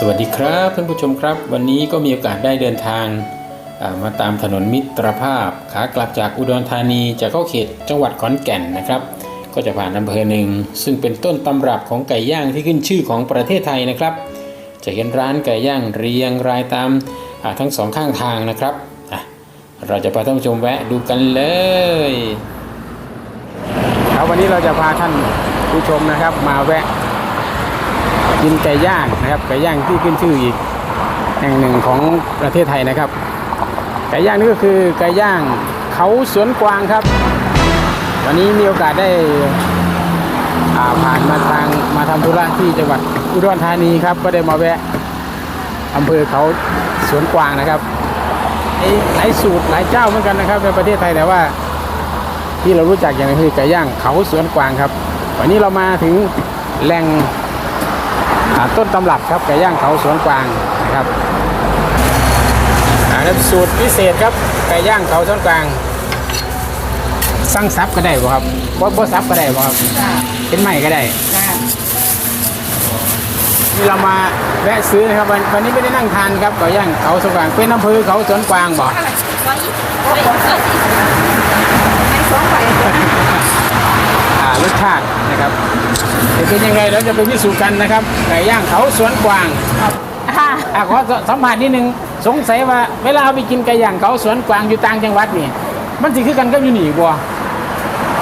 สวัสดีครับท่านผู้ชมครับ วันนี้ก็มีโอกาสได้เดินทางมาตามถนนมิตรภาพขากลับจากอุดรธานีจะเข้าเขตจังหวัดขอนแก่นนะครับ ก็จะผ่านอำเภอหนึ่ง ซึ่งเป็นต้นตำรับของไก่ย่างที่ขึ้นชื่อของประเทศไทยนะครับ จะเห็นร้านไก่ย่างเรียงรายตามทั้งสองข้างทางนะครับเราจะพาท่านผู้ชมแวะดูกันเลยครับวันนี้เราจะพาท่านผู้ชมนะครับ มาแวะ กินไก่ย่างนะครับไก่ย่างที่ขึ้นชื่ออีกแห่งหนึ่งของประเทศไทยนะครับ ไก่ย่างนี่ก็คือไก่ย่างเขาสวนกวางครับ วันนี้มีโอกาสได้าผ่านมาทางมาทำธุระที่จังหวัดอุดรธานีครับ ก็ได้มาแวะอำเภอเขาสวนกวางนะครับหลายสูตรหลายเจ้าเหมือนกันนะครับ ในประเทศไทยแต่ว่า ที่เรารู้จักอย่างนี้คือไก่ย่างเขาสวนกวางครับ วันนี้เรามาถึงแหล่ง ต้นตำรับครับไก่ย่างเขาสวนกวางนะครับอ่าแล้วสูตรพิเศษครับไก่ย่างเขาสวนกวางสั่งซับก็ได้บ่ครับบ่บ่ซับก็ได้บ่ครับเป็นใหม่ก็ได้เรามาแวะซื้อนะครับวันวันนี้ไม่ได้นั่งทานครับไก่ย่างเขาสวนกวางเป็นอำเภอเขาสวนกวางบ่อ่ารสชาตินะครับจะเป็นยังไงเราจะไปพิสูจน์กันนะครับไก่ย่างเขาสวนกวางค่ะอะขอสัมผัสนิดนึงสงสัยว่าเวลาเอาไปกินไก่ย่างเขาสวนกวางอยู่ต่างจังหวัดนี่มันสิคือกันกับอยู่นี่บ่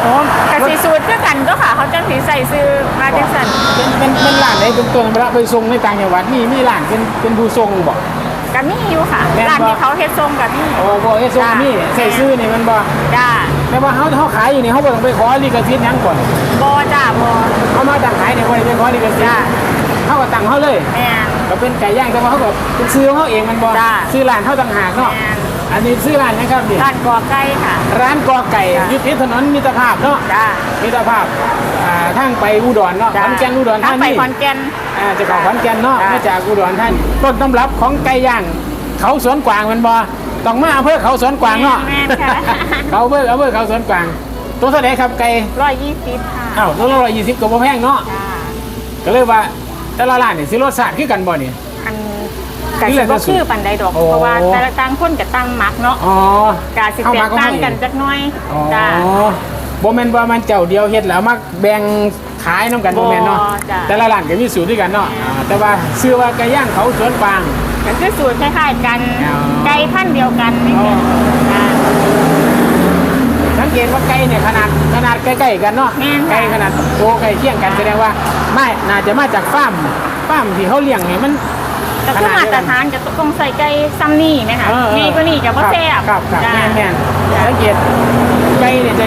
โอ้กะสีสูตรคือกันก็ค่ะ เขาจะสีใส่ซื้อมาจังสันเป็นเป็นเป็นร้านไหนตรงๆเวลาไปส่งในต่างจังหวัดนี่มีร้านเป็นเป็นผู้ส่งบ่กั บนี่อยู่ค่ะแม่นบ่ ร้านที่เขาเฮ็ดทรงกับนี่ โอ้บ่เฮ็ดส่งนี่ใส่ซื้อนี่มันบ่จ้าแต่ว่าเฮาเฮาขายอยู่นี่เฮาบ่ต้องไปขอลิขสิทธิ์หยังก่อนบอจ้าบอเฮามาตั้งขายนี่บ่ได้ไปขอลิขสิทจ้าธิ์เฮาก็ตั้งเฮาเลย แม่นก็เป็นไก่ย่างแต่ว่าเฮาก็เป็นซื้อของเฮาเองมันบ่จ้าซื้อร้านเฮาต่างหากเนาะแม่นอันนี้ซื้อร้านนะครับนี่ร้านกอไก่ค่ะ ร้านกอไก่จ้าอยู่ติดถนนมิตรภาพเนาะจ้ามิตรภาพอ่าทางไปอุดรเนาะขจ้าอนแก่นอุดรทาธางไปนีขอนแก่น อ่าจะเข้าขอนแก่นเนาะจ้ามมาจากอุดรธานีต้นตำรับของไก่ย่างเขาสวนกวางแมันบ่ต้องมาอำเภอเขาสวนกวางเนาะแม่นค่ะ เขาอำเภออำเภอเขาสวนกวางตัวเท่าไหร่ครับไก่ร้อยยี่สิบค่ะอ้าวตัวละร้อยยี่สิบก็บ่แพงเนาะจ้าก็เลยว่าแต่ละร้านนี่สิรสชาติคือกันบ่นี่อันกะนี่สิแหละบ่จะสูตรคือปันใดดอกโอ้ เพราะว่าแต่ละต่างคนกับต่างมักเนาะอ๋อกะสิเข้าแตมากก็ต่างให้กันจักหน่อยอ๋อจ้าบ่แม่นว่ามันเจ้าเดียวเฮ็ดแล้วมาแบ่ง ขายน้ำกันบ่แม่นเนาะบ่จ้ะ แต่ละร้านก็มีสูตรด้วยกันเนาะอ่าแต่ว่าชื่อว่าไก่ย่างเขาสวนกวางก็คือสูตรคล้ายๆกันอ๋อ ไก่พันธุ์เดียวกันนี่อ๋อจ้าสังเกตว่าไก่เนี่ยขนาดขนาดใกล้ๆกันเนาะแม่นค่ะ ไก่ขนาดโตใกล้เคียงกันแสดงว่าไม่น่าจะมาจากฟาร์มฟาร์มที่เขาเลี้ยงเนี่ยมัน แต่คือมาตรฐานจะต้องใส่ไก่ซัมนี่ไหมคะเออเออนี่ก็นี่จะบ่แซ่บครับครับจ้ะ แม่นแม่นสังเกตไก่เนี่ยจะ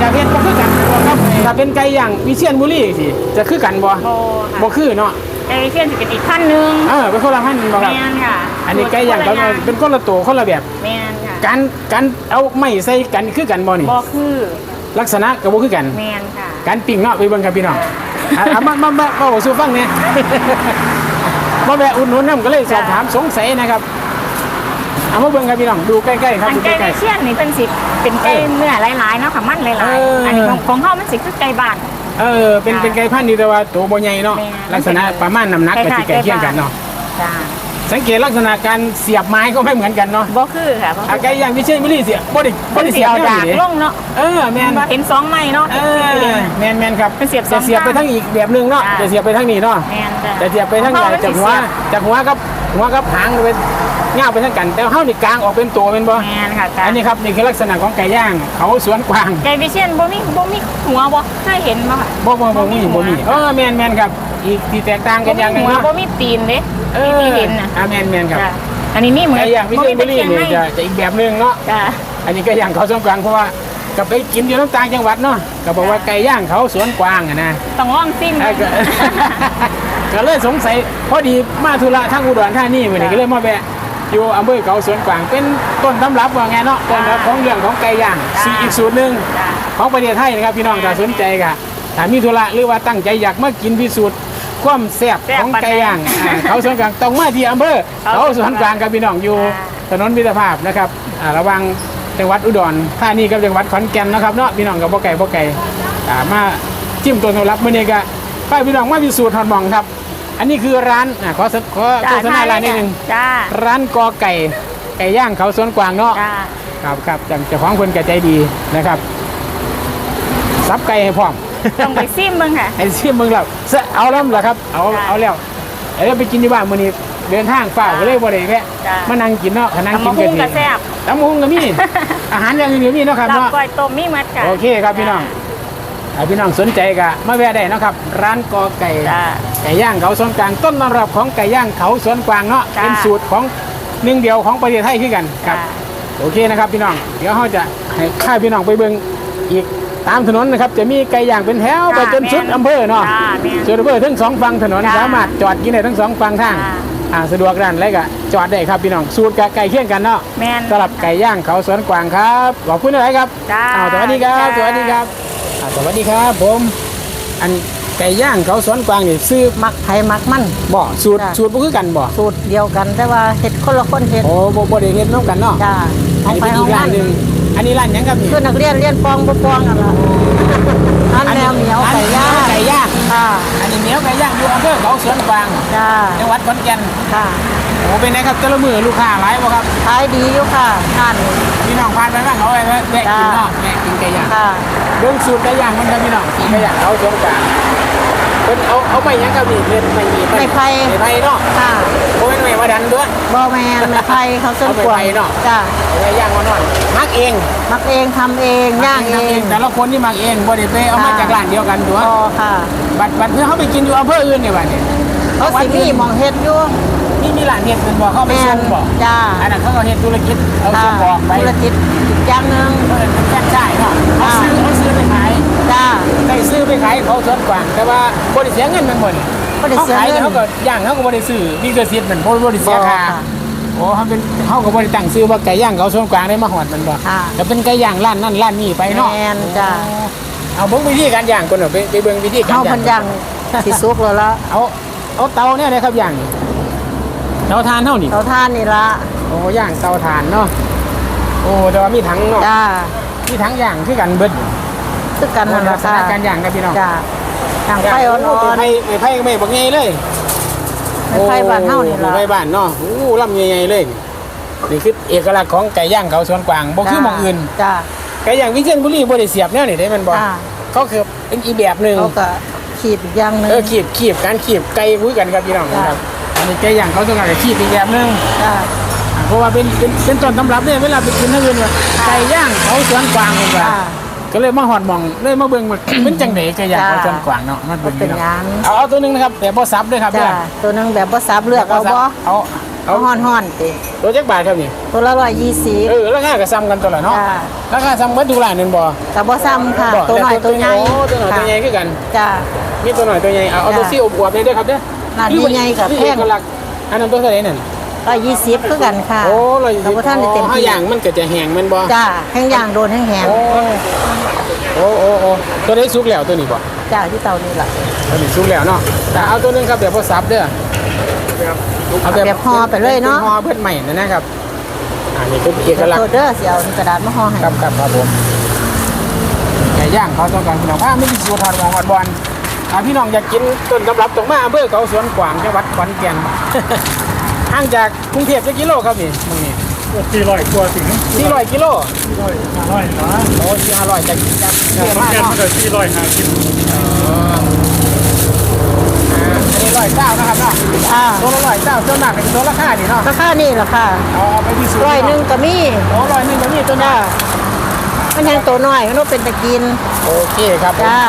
จะเพ็ดบ่คือกันครับถ้าเป็นไก่ย่างวิเชียรบุรีสิจะคือกันบ่โบค่ะบ่คือเนาะไก่เชียนจะเป็นอีกขั้นหนึงเออเป็นคนละพันธุ์บ่ครับแมนค่ะอันนี้ไก่ย่างเขาสูตรเป็นคนละตัวคนละแบบ แมนค่ะการการเอาไม้ใส่กันคือกันบ่นี่บอคือลักษณะก็บ่คือกัน แมนค่ะ การปิ้งเนาะไปเบิ่งครับพี่น้องอะอะมามามามาบอกสู่ฟังเนี่ย มาแวะอุดหนุนน้ำก็เลยสอบถามสงสัยนะครับ เอามาเบิ่งครับพี่น้องดูใกล้ๆครับอันดูไก่ใกล้ เชียนนี่เป็นสิเป็นไก่เนื้อหลายๆเนาะค่ะมันหลายเออๆอั อันนี้ของของเฮามันสิคือไก่บ้าน ๆเออเป็นเป็นไก่พันธุ์ดีแต่ว่าตัวบ่ใหญ่เนาะแม่นลักษณะประมาณน้ำหนักก็สิใกล้เคียงกันเนาะ จ้า สังเกตลักษณะการเสียบไม้ก็ไม่เหมือนกันเนาะบอคือค่ะบ่อะคือไก่ย่างที่เช่นไม่ได้เสียบบ่ได้บ่เป็นได้เสีเสียยบวเท่าดากนี้ลงเนาะเออแม่นเห็นสองไม้เนาะ เออแม่นแม่นครับเป็นเสียบสองจะเสียบไปข้างทั้งอีกแบบหนึงเนาะจ้ะ จะเสียบไปทั้งนี้เนาะแมนจ้ะแต่เสียบไปทั้งของใหญ่เฮาจากหัวมันสิเสียบจากหัวกับหัวกับหางเป็นเงาไปทั้งกัน แต่เฮานี่กลางออกเป็นตัวเป็นบ่แมนค่ะจ้ะอันนี้ครับนี่คือลักษณะของไก่ย่างเขาสวนกวางไก่วิเชียนบ่มีบ่มีหัวบ่เคยเห็นบ่ค่ะบ่บ่บ่มีบ่บ่มีมีหัวเออแม่นแม่นครับอีกที่แตกต่างกันอย่างหนึงหัวเนาะ บ่มีตีนเด้ เออที่เห็นน่ะอ่าแม่นแม่นครับจ้ะอันนี้นี่เหมือนไก่ย่างวิเชียรบุรีบ่มีนี่ตะเคียนจะจะอีกแบบหนึงเนาะจ้ะ อันนี้ไก่ย่างเขาสวนกวางเพราะว่าก็ไปกินอยู่น้ำต่างจังหวัดเนาะก็บอกว่าไก่ย่างเขาสวนกวางอะนะ ต้องลองซิมเออก็ ก็เลยสงสัยพอดีมาธุระทางอุดรธานีวันนี้ก็เลยมาแวะอยู่อำเภอเขาสวนกวางเป็นต้นตำรับว่าไงเนาะต้นตำรับของเรื่องของไก่ย่างสีอีกสูตรหนึ่งจ้ะ ของประเทศไทยนะครับพี่น้องถ้าสนใจก็ถ้ามีธุระหรือว่าตั้งใจอยากมากินพิสูจน์ ความแซ่บของไก่ย่างอ่าเขาสวนกวางต้องมาที่อำเภอเขาสวนกวางกับพี่น้องอยู่ถนนมิตรภาพนะครับอ่าระหวังจังหวัดอุดรธานีกับจังหวัดขอนแก่นนะครับเนาะพี่น้องกับบ่ไก่บ่ไก่อ่ามาจิ้มตัวตำรับมื้อนี้ก็ไปพี่น้องมาพิสูจน์ฮอดหมองครับออันนี้คือร้านอะขอสขอโฆษณาร้านนิดนึง จ้าร้านกอไก่ไก่ย่างเขาสวนกวางเนาะจ้าครับครับจังเจ้าของคนแกใจดีนะครับซับไก่ให้พร้อม ต้องไปซิมมึงค่ะ ไอ้เชี่ยมึงแล้วเสอะเอาแล้วเหรอครับ เอาจ้ะเอาแล้วเดี๋ยวไปกินที่บ้านมื้อนี้เดินทางฝ้าจ้ะก็เลยบ่ได้แวะจ้ะ มานั่งกินเนาะนั่งตำกิมะนฮุ่งกัก็แซ่บตำมะฮุ่งก็มี อาหารอย่างอื่นก็มีเนาะครับลาบเนาะ ก้อยต้มมีหมัดค่ะโอเคครับพี่น้อง ถ้าพี่น้องสนใจก็มาแวะได้เนาะครับ ร้านกอไก่จ้าไก่ย่างเขาสวนกลางต้นตำรับของไก่ย่างเขาสวนกวางเนาะจ้ะ เป็นสูตรของหนึ่งเดียวของประเทศไทยคือกันครับ จ้าโอเคนะครับพี่น้อง เดี๋ยวเราจะให้ข้าพี่น้องไปเบิ่งอีก ตามถนนนะครับจะมีไก่ย่างเป็นแถวไปจนสุดอำเภอเนาะจ้าแม่น สุดอำเภอทั้งสองฝั่งถนนจ้าสามารถจอดกินได้ทั้งสองฝั่งทางจ้า อ่าสะดวกด้านไรก็จอดได้ครับพี่น้องสูตรกับไก่เคี่ยงกันเนาะแม่น สำหรับไก่ย่างเขาสวนกวางครับขอบคุณอะไรครับจ้าอ้าวสวัสดีครับจ้า สวัสดีครับอ่าสวัสดีครับ ผมอันไก่ย่างเขาสวนกวางนี่ซื้อมักไผมักมัน บ่สูตรจ้ะสูตรบ่คือกันบ่สูตรเดียวกันแต่ว่าเห็ดคนละคนเห็ดโอ้บ่บ่ได้เฮ็ดน้ำกันเนาะ จ้าอันเอานี้ไปเอางานนเป็นอีกร้าหนึง อันนี้ร้านหยังครับนี่คือนักเรียนเรียนปองบ่ปองกันละอันแนวเหนียวไก่ย่างไก่ย่างค่ะอันนี้เหนียวไก่ย่างอยู่อำเภอเขาสวนกวางจ้าจังหวัดขอนแก่นค่ะโอ้เป็นไงครับแต่ละมือลูกค้าหลายบ่ครับขายดีอยู่ค่ะงานนี้พี่น้องผ่านไปบ้างเขาไปแวะกินเนาะแวะกินไก่ย่างค่ะเรื่องสูตรไก่ย่างมันครับพี่น้องสูตรไก่ย่างเขาสวนกวางเพิ่นเอาเอาไปหยังครับนี่เพิ่นไม่มีไม่ไผ่ไม่ไผ่เนาะค่ะบ่แม่นไม่มาดันด้วยบ่แมนไม่ไผเขาเส้นเอาไปกวางไผ่เนาะ จ้าเอาไก่ย่างมาหน่อยมักเองมักเองทำเองย่างเอทำงแต่ละคนนี่มักเองบ่ได้ไปเอามาจากร้านเดียวกันตัวพอค่ะบัดบัดเพื่อเขาไปกินอยู่อำเภออื่นเนี่ยบัดเนี่ยเขาสิมีหมองเฮ็ดอยู่นี่มีร้านเฮ็ดเป็นบ่เข้าไปแม่ส่นงบ่จ้าอันนั้นเขาก็เฮ็ดธุรกิจเอาค่ะส่งบอกไปธุรกิจอีกอย่างหนึง เออเป็นแฟรนไชส์เนาะเขาซื้อเขาซื้อไปขายจ้าได้ซื้อไปขายเขาสดกว่างแต่ว่าบ่ได้เสียเงินมันบ่นี่ บ่ได้เสียเงินขาขายนี่เขาก็ย่างเขาก็บ่ได้ซื้อมีเกษตรมันบ่บ่ได้เสียค่าบ่ค่ะ โอ้เขาเป็นเขาก็บ่ได้ตั้งซื้อว่าไก่ย่างเขาสวนกวางได้มาฮอดมันบ่ค่ะก็เป็นไก่ย่างร้านนั้นร้านนี้ไปเนาะแม่นจ้ะเอาเบิ่งวิธีการย่างก่อนเนาะไปไปเบิ่งวิธีการเข้าย่าพังนยังสิสุกแล้วละเอาเอาเตาเนี่ยนะครับย่างนี่เตาถ่านเท่านี่เตาท่านนี่ละโอ้ย่างเตาถ่านเนาะโอ้แต่ว่ามีถังเนาะจ้ามีถังย่างคือกันเบิดคือกันนั่นลัละกษค่ะณะการย่างครับพี่น้องจ้า ย่างไฟอ่โไปอนไผ่ไปไผ่ก็ไม่บอกไงเลยๆไปไฟบ้านเฮานี่โอ้ละไปไผ่บ้านเนาะโอ้ลำใหญ่ๆเลยนี่คือเอกลักษณ์ของไก่ย่างเขาสวนกวางบ่คือหมองอื่น จ้า ไก่ย่างวิเชียรบุรีบ่ได้เสียบแนวนี่ได้แมันบ่อ่า เขาคือเป็นอีแบบหนึง เขาก็ขีดอีกอย่างหนึง เออขีบขีบการขีบไก่คุยกันครับพี่น้องจ้ะครับอันนี้ไก่ย่างเขาต้องการขีบอีกแบบหนึงจ้า อ่าเพราะว่าเป็นเป็นเป็นต้นตำรับเนี่ยเวลาไปกินทั้งอื่นว่าไก่ย่างเขาสวนกวางเลยว่าจ้า ก็เลยมาหอดหมองเลยมาเบิ่งว่าเป็นจังไดไก่ย่างเขาสวนกวางเนาะมันบ่เป็นเป็นพี่น้องหยังเอาเอาตัวหนึงนะครับแต่บ่ซับด้วยครับจ้าเด้อตัวหนึงแบบบ่ซับเลือกเอาบ่เอาเอาเอาฮ้อนๆติตัวจักบาทครับนี่ตัวละ120 เออราคาก็ซ้ำกันตัวละเนาะจ้า ราคาซ้ำเบิดทุกร้านนั่นบ่ก็บ่ซ้ำค่ะ บ่ตัวน้อยตัวใหญ่โอ้ตัวหน่อยตัวใหญ่คือกัน จ้ามีตัวหน่อยตัวใหญ่เอาเอาตัวจ้ะซี่อบอวบๆเลยเด้อครับเด้อร้านใหญ่ๆกับนี่แพงเอกลักษณ์อันนั้นตัวเท่าไหร่นั่น 120คือกันค่ะโอ้ร้อยแต่บ่ทันได้เต็มถ้าที่อย่างมันก็จะแห้งแมันบ่จ้าแห้งย่างโดนแห้งโอ้โอ้โอ้โอ้ตัวนี้สุกแล้วตัวนี้บ่ๆจ้าที่เตานี่ล่ะตัวนี้สุกแล้วเนาะแต่เอาตัวหนึงครับแบบบ่ซับเด้อเอาแบบห่อไปเลยเนาะห่อเพิ่นใหม่นะนะครับอันนี้คือเอกลักษโทณ์ษเด้อสิเอากระดาษมาห่อให้ครับครับครับผมไก่ย่างเขาต้องการพี่น้องว่าไม่ได้สูตรทอดหมองอดบอลถ้าพี่น้องอยากกินต้นตำรับตรงมาอำเภอเขาสวนกวางจังหวัดขอนแก่น ห่างจากกรุงเทพจะกิโลครับนี่มึงนี่สี่ร้อยกว่าถึงสี่ร้อยกิโลสี่ร้อยห้าร้อยนะโอ้สี่ห้าร้อยจากจากเทพขอนมาแก่นเนาะมันก็สี่ร้อยห้าสิบอ่าอันนี้ร้อยเก้านะครับเนาะอ่าตัวละร้อยเก้าตัวหนักเป็นตัวราคาดีเนาะราคานี่ล่ะค่ะเอาเอาไปที่สูตรร้อยหนึ่งก็มีโอ้ร้อยหนึ่งก็มีตัวหน้า มันยังตัวน้อยมันต้องเป็นตะกินโอเคครับผมจ้า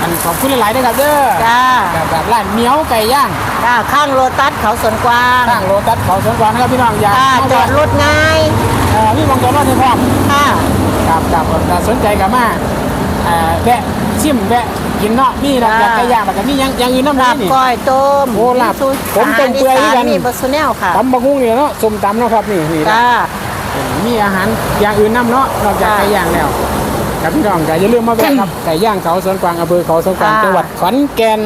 อันขอบคุณหลายๆนะครับเด้อจ้าแบบแบบร้านเหนียวไก่ย่างจ้าข้างโลตัสเขาสวนกวางข้างโลตัสเขาสวนกวางนะครับพี่น้องอยากจ้ามาจอแวะดรถง่ายเอ่อพี่มองจอดรถให้พร้อมค่ะครับครับถ้าสนใจกับมาเอ่อแวะชิมแวะกินเนาะมีนะจ้าอยากไก่ย่างแล้วก็มีอยังอยังอื่นน้ำลาลายบนี่ก้อยต้มโอ้ลาบซุปผมต้มเปื่อยาหารด้วยกันมีบัสแนลค่ะตำบักหุ่งเนี่ยเนาะส้มตำเนาะครับนี่นี่นะจ้ามีอาหารอย่างอื่นน้ำเนาะนอกจากจ้าไก่ย่างแล้วครับพี่น้องก็อย่าลืมมาแวะครับไก่ย่างเขาสวนกวางอำเภอเขาสวนกวางจ้าจังหวัดขอนแก่น